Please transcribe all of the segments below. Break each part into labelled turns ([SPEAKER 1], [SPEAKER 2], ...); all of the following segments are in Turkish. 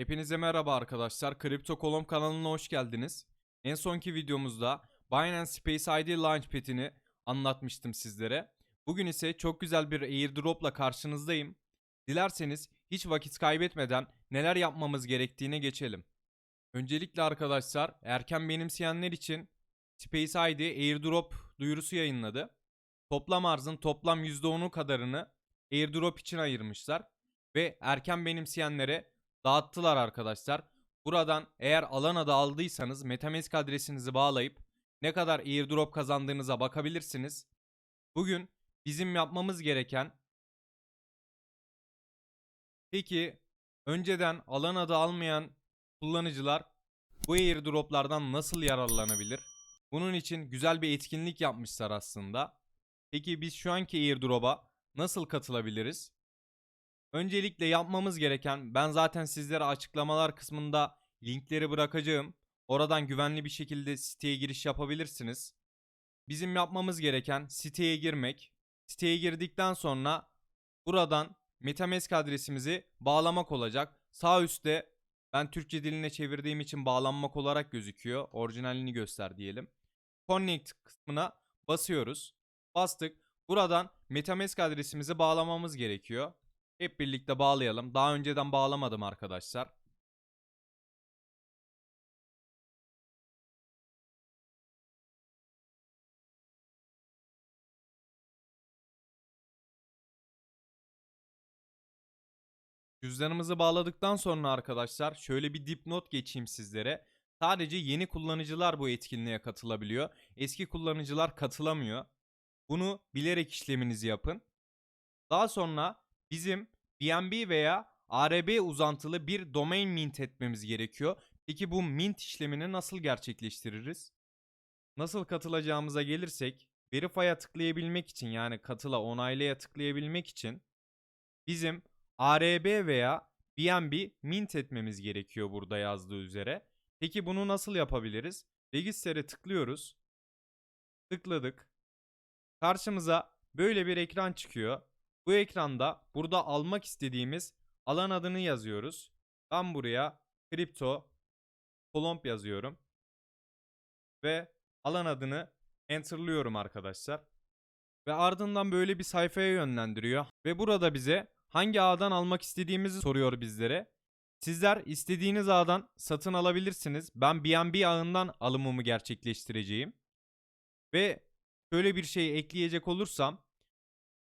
[SPEAKER 1] Hepinize merhaba arkadaşlar. Kripto Kolom kanalına hoş geldiniz. En sonki videomuzda Binance Space ID Launchpad'ini anlatmıştım sizlere. Bugün ise çok güzel bir airdropla karşınızdayım. Dilerseniz hiç vakit kaybetmeden neler yapmamız gerektiğine geçelim. Öncelikle arkadaşlar erken benimseyenler için Space ID airdrop duyurusu yayınladı. Toplam arzın toplam %10'u kadarını airdrop için ayırmışlar ve erken benimseyenlere dağıttılar arkadaşlar. Buradan eğer alan adı aldıysanız Metamask adresinizi bağlayıp ne kadar airdrop kazandığınıza bakabilirsiniz. Bugün bizim yapmamız gereken Peki önceden alan adı almayan kullanıcılar bu airdroplardan nasıl yararlanabilir? Bunun için güzel bir etkinlik yapmışlar aslında. Peki biz şu anki airdrop'a nasıl katılabiliriz? Öncelikle yapmamız gereken ben zaten sizlere açıklamalar kısmında linkleri bırakacağım. Oradan güvenli bir şekilde siteye giriş yapabilirsiniz. Bizim yapmamız gereken siteye girmek. Siteye girdikten sonra buradan Metamask adresimizi bağlamak olacak. Sağ üstte ben Türkçe diline çevirdiğim için bağlanmak olarak gözüküyor. Orijinalini göster diyelim. Connect kısmına basıyoruz. Bastık. Buradan Metamask adresimizi bağlamamız gerekiyor. Hep birlikte bağlayalım. Daha önceden bağlamadım arkadaşlar. Cüzdanımızı bağladıktan sonra arkadaşlar şöyle bir dipnot geçeyim sizlere. Sadece yeni kullanıcılar bu etkinliğe katılabiliyor. Eski kullanıcılar katılamıyor. Bunu bilerek işleminizi yapın. Daha sonra bizim BNB veya ARB uzantılı bir domain mint etmemiz gerekiyor. Peki bu mint işlemini nasıl gerçekleştiririz? Nasıl katılacağımıza gelirsek, Verify'a tıklayabilmek için yani katıla onaylaya tıklayabilmek için bizim ARB veya BNB mint etmemiz gerekiyor burada yazdığı üzere. Peki bunu nasıl yapabiliriz? Register'e tıklıyoruz. Tıkladık. Karşımıza böyle bir ekran çıkıyor. Bu ekranda burada almak istediğimiz alan adını yazıyoruz. Ben buraya kripto kolomb yazıyorum. Ve alan adını enterlıyorum arkadaşlar. Ve ardından böyle bir sayfaya yönlendiriyor. Ve burada bize hangi ağdan almak istediğimizi soruyor bizlere. Sizler istediğiniz ağdan satın alabilirsiniz. Ben BNB ağından alımımı gerçekleştireceğim. Ve şöyle bir şey ekleyecek olursam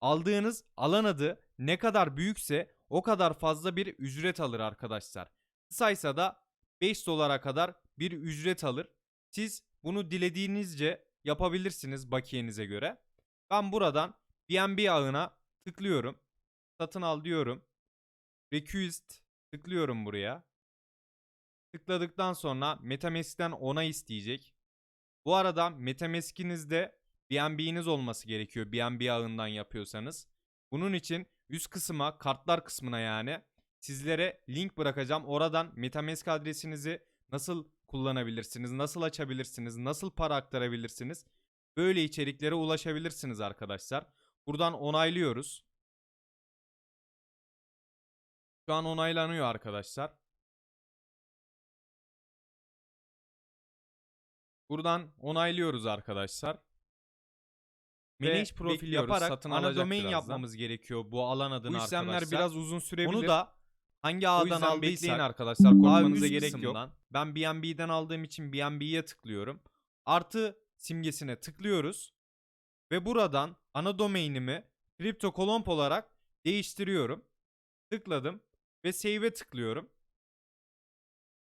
[SPEAKER 1] aldığınız alan adı ne kadar büyükse o kadar fazla bir ücret alır arkadaşlar. Kısaysa da 5 dolara kadar bir ücret alır. Siz bunu dilediğinizce yapabilirsiniz bakiyenize göre. Ben buradan BNB ağına tıklıyorum. Satın al diyorum. Request tıklıyorum buraya. Tıkladıktan sonra Metamask'ten onay isteyecek. Bu arada Metamask'inizde BNB'niz olması gerekiyor BNB ağından yapıyorsanız. Bunun için üst kısma, kartlar kısmına yani sizlere link bırakacağım. Oradan Metamask adresinizi nasıl kullanabilirsiniz, nasıl açabilirsiniz, nasıl para aktarabilirsiniz. Böyle içeriklere ulaşabilirsiniz arkadaşlar. Buradan onaylıyoruz. Şu an onaylanıyor arkadaşlar. Buradan onaylıyoruz arkadaşlar. Manage profil
[SPEAKER 2] yaparak
[SPEAKER 1] satın
[SPEAKER 2] ana domain yapmamız
[SPEAKER 1] gerekiyor bu alan adını
[SPEAKER 2] Bu işlemler
[SPEAKER 1] arkadaşlar.
[SPEAKER 2] biraz uzun sürebilir.
[SPEAKER 1] Onu da hangi ağdan aldıysak
[SPEAKER 2] bekleyin
[SPEAKER 1] arkadaşlar korkmanıza gerek yok. Ben BNB'den aldığım için BNB'ye tıklıyorum. Artı simgesine tıklıyoruz. Ve buradan ana domainimi CryptoColomb olarak değiştiriyorum. Tıkladım ve save'e tıklıyorum.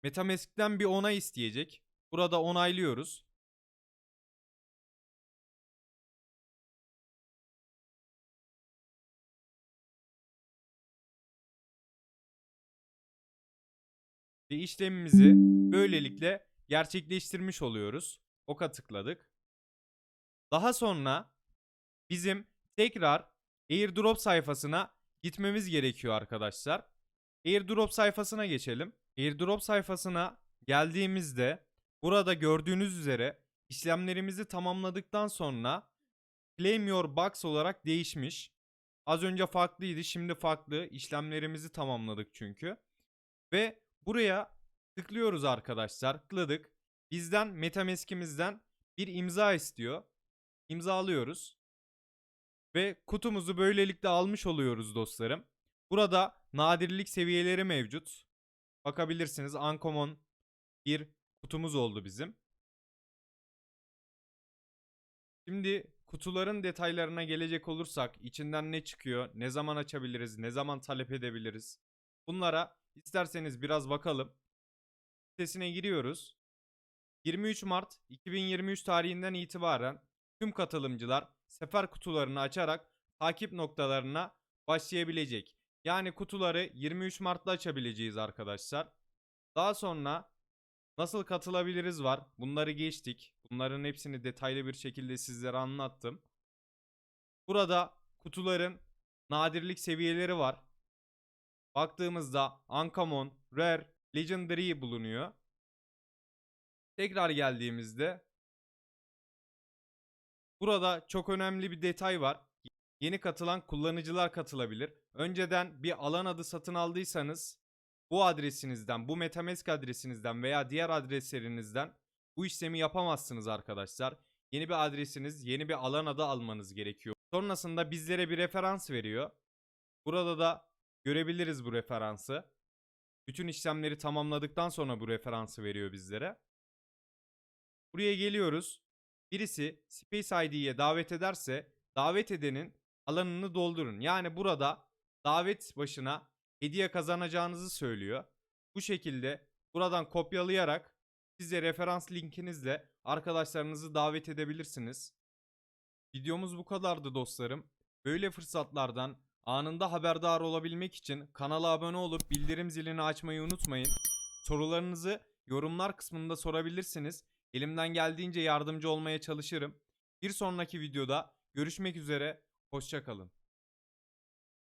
[SPEAKER 1] Metamask'ten bir onay isteyecek. Burada onaylıyoruz. Ve işlemimizi böylelikle gerçekleştirmiş oluyoruz. Oka tıkladık. Daha sonra bizim tekrar airdrop sayfasına gitmemiz gerekiyor arkadaşlar. Airdrop sayfasına geçelim. Airdrop sayfasına geldiğimizde burada gördüğünüz üzere işlemlerimizi tamamladıktan sonra Claim Your Box olarak değişmiş. Az önce farklıydı, şimdi farklı. İşlemlerimizi tamamladık çünkü. Ve Buraya tıklıyoruz arkadaşlar. Tıkladık. Bizden Metamask'imizden bir imza istiyor. İmzalıyoruz. Ve kutumuzu böylelikle almış oluyoruz dostlarım. Burada nadirlik seviyeleri mevcut. Bakabilirsiniz. Uncommon bir kutumuz oldu bizim. Şimdi kutuların detaylarına gelecek olursak içinden ne çıkıyor, ne zaman açabiliriz, ne zaman talep edebiliriz. Bunlara isterseniz biraz bakalım. Sitesine giriyoruz. 23 Mart 2023 tarihinden itibaren tüm katılımcılar sefer kutularını açarak takip noktalarına başlayabilecek. Yani kutuları 23 Mart'ta açabileceğiz arkadaşlar. Daha sonra nasıl katılabiliriz var. Bunları geçtik. Bunların hepsini detaylı bir şekilde sizlere anlattım. Burada kutuların nadirlik seviyeleri var. Baktığımızda Uncommon, Rare, Legendary bulunuyor. Tekrar geldiğimizde burada çok önemli bir detay var. Yeni katılan kullanıcılar katılabilir. Önceden bir alan adı satın aldıysanız bu adresinizden, bu MetaMask adresinizden veya diğer adreslerinizden bu işlemi yapamazsınız arkadaşlar. Yeni bir adresiniz, yeni bir alan adı almanız gerekiyor. Sonrasında bizlere bir referans veriyor. Burada da görebiliriz bu referansı. Bütün işlemleri tamamladıktan sonra bu referansı veriyor bizlere. Buraya geliyoruz. Birisi Space ID'ye davet ederse davet edenin alanını doldurun. Yani burada davet başına hediye kazanacağınızı söylüyor. Bu şekilde buradan kopyalayarak size referans linkinizle arkadaşlarınızı davet edebilirsiniz. Videomuz bu kadardı dostlarım. Böyle fırsatlardan anında haberdar olabilmek için kanala abone olup bildirim zilini açmayı unutmayın. Sorularınızı yorumlar kısmında sorabilirsiniz. Elimden geldiğince yardımcı olmaya çalışırım. Bir sonraki videoda görüşmek üzere. Hoşçakalın.